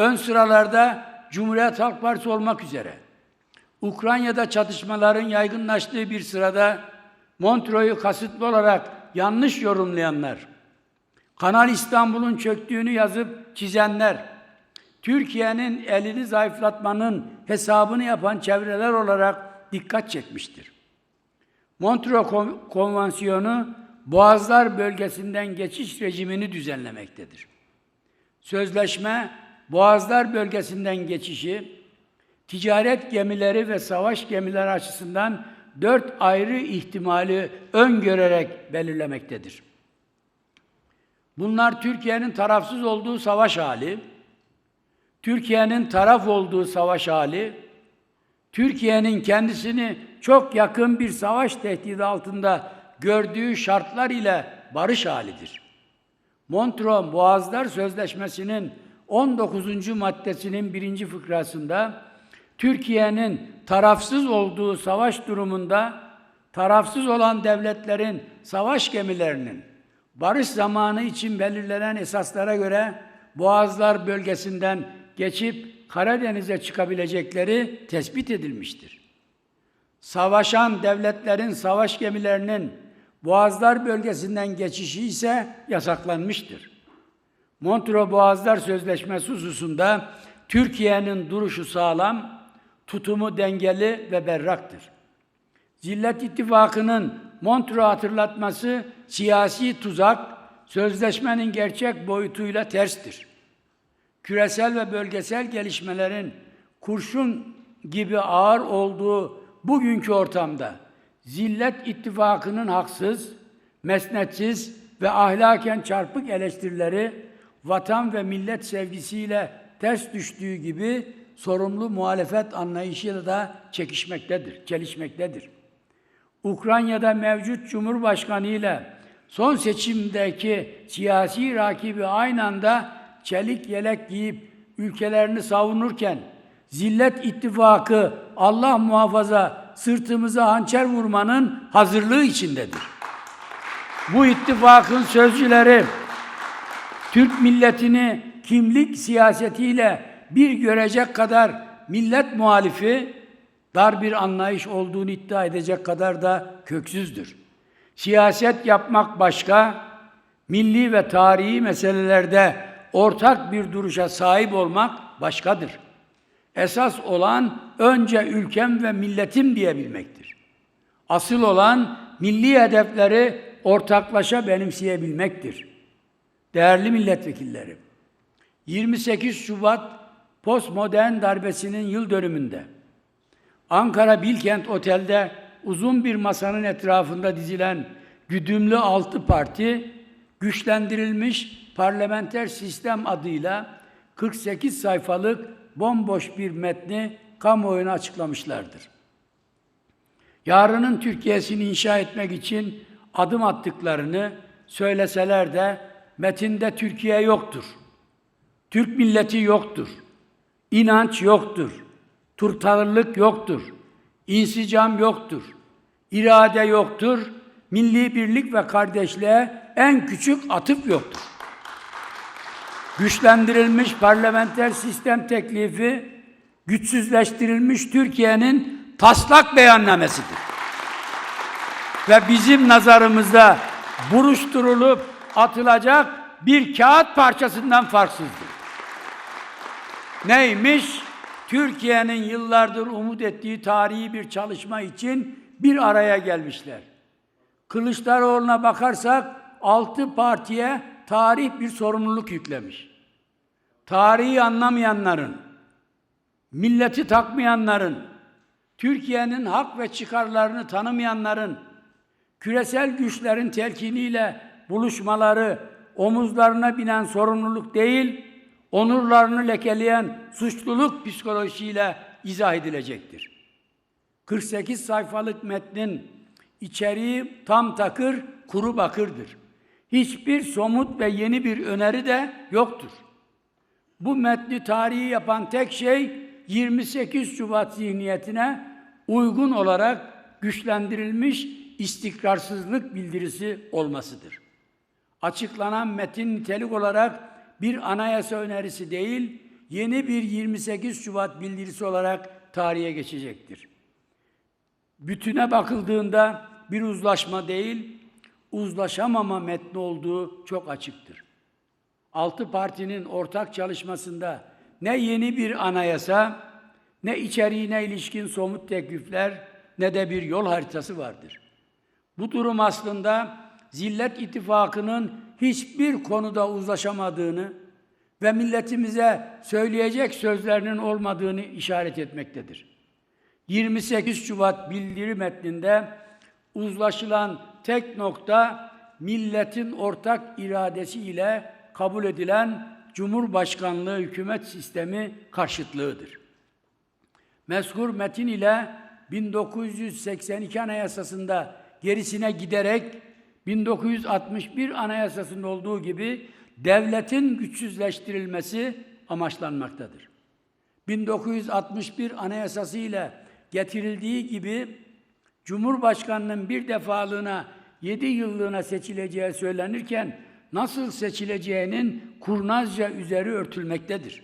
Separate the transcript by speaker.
Speaker 1: ön sıralarda Cumhuriyet Halk Partisi olmak üzere Ukrayna'da çatışmaların yaygınlaştığı bir sırada Montreux'u kasıtlı olarak yanlış yorumlayanlar, Kanal İstanbul'un çöktüğünü yazıp çizenler, Türkiye'nin elini zayıflatmanın hesabını yapan çevreler olarak dikkat çekmiştir. Montreux Kon- Konvansiyonu Boğazlar bölgesinden geçiş rejimini düzenlemektedir. Sözleşme Boğazlar bölgesinden geçişi ticaret gemileri ve savaş gemileri açısından dört ayrı ihtimali öngörerek belirlemektedir. Bunlar Türkiye'nin tarafsız olduğu savaş hali, Türkiye'nin taraf olduğu savaş hali, Türkiye'nin kendisini çok yakın bir savaş tehdidi altında gördüğü şartlar ile barış halidir. Montreux Boğazlar Sözleşmesi'nin 19. maddesinin birinci fıkrasında Türkiye'nin tarafsız olduğu savaş durumunda tarafsız olan devletlerin savaş gemilerinin barış zamanı için belirlenen esaslara göre Boğazlar bölgesinden geçip Karadeniz'e çıkabilecekleri tespit edilmiştir. Savaşan devletlerin savaş gemilerinin Boğazlar bölgesinden geçişi ise yasaklanmıştır. Montreux Boğazlar Sözleşmesi hususunda Türkiye'nin duruşu sağlam, tutumu dengeli ve berraktır. Zillet İttifakı'nın Montreux hatırlatması siyasi tuzak, sözleşmenin gerçek boyutuyla terstir. Küresel ve bölgesel gelişmelerin kurşun gibi ağır olduğu bugünkü ortamda Zillet İttifakı'nın haksız, mesnetsiz ve ahlaken çarpık eleştirileri vatan ve millet sevgisiyle ters düştüğü gibi sorumlu muhalefet anlayışıyla da çekişmektedir, çelişmektedir. Ukrayna'da mevcut Cumhurbaşkanı ile son seçimdeki siyasi rakibi aynı anda çelik yelek giyip ülkelerini savunurken Zillet İttifakı Allah muhafaza sırtımıza hançer vurmanın hazırlığı içindedir. Bu ittifakın sözcüleri Türk milletini kimlik siyasetiyle bir görecek kadar millet muhalifi, dar bir anlayış olduğunu iddia edecek kadar da köksüzdür. Siyaset yapmak başka, milli ve tarihi meselelerde ortak bir duruşa sahip olmak başkadır. Esas olan önce ülkem ve milletim diyebilmektir. Asıl olan milli hedefleri ortaklaşa benimseyebilmektir. Değerli milletvekilleri, 28 Şubat postmodern darbesinin yıl dönümünde Ankara Bilkent Otel'de uzun bir masanın etrafında dizilen güdümlü altı parti güçlendirilmiş parlamenter sistem adıyla 48 sayfalık bomboş bir metni kamuoyuna açıklamışlardır. Yarının Türkiye'sini inşa etmek için adım attıklarını söyleseler de metinde Türkiye yoktur. Türk milleti yoktur. İnanç yoktur. Turtağırlık yoktur. İnsicam yoktur. İrade yoktur. Milli birlik ve kardeşliğe en küçük atıf yoktur. Güçlendirilmiş parlamenter sistem teklifi güçsüzleştirilmiş Türkiye'nin taslak beyannamesidir. Ve bizim nazarımızda buruşturulup atılacak bir kağıt parçasından farksızdır. Neymiş? Türkiye'nin yıllardır umut ettiği tarihi bir çalışma için bir araya gelmişler. Kılıçdaroğlu'na bakarsak altı partiye tarih bir sorumluluk yüklemiş. Tarihi anlamayanların, milleti takmayanların, Türkiye'nin hak ve çıkarlarını tanımayanların, küresel güçlerin telkiniyle buluşmaları omuzlarına binen sorumluluk değil, onurlarını lekeleyen suçluluk psikolojisiyle izah edilecektir. 48 sayfalık metnin içeriği tam takır, kuru bakırdır. Hiçbir somut ve yeni bir öneri de yoktur. Bu metni tarihi yapan tek şey 28 Şubat zihniyetine uygun olarak güçlendirilmiş istikrarsızlık bildirisi olmasıdır. Açıklanan metin nitelik olarak bir anayasa önerisi değil, yeni bir 28 Şubat bildirisi olarak tarihe geçecektir. Bütüne bakıldığında bir uzlaşma değil, uzlaşamama metni olduğu çok açıktır. Altı partinin ortak çalışmasında ne yeni bir anayasa, ne içeriğine ilişkin somut teklifler, ne de bir yol haritası vardır. Bu durum aslında Zillet İttifakı'nın hiçbir konuda uzlaşamadığını ve milletimize söyleyecek sözlerinin olmadığını işaret etmektedir. 28 Şubat bildiri metninde uzlaşılan tek nokta milletin ortak iradesi ile kabul edilen Cumhurbaşkanlığı hükümet sistemi karşıtlığıdır. Mezkur metin ile 1982 Anayasası'nda gerisine giderek 1961 Anayasası'nda olduğu gibi devletin güçsüzleştirilmesi amaçlanmaktadır. 1961 Anayasası ile getirildiği gibi Cumhurbaşkanının bir defalığına 7 yıllığına seçileceği söylenirken nasıl seçileceğinin kurnazca üzeri örtülmektedir.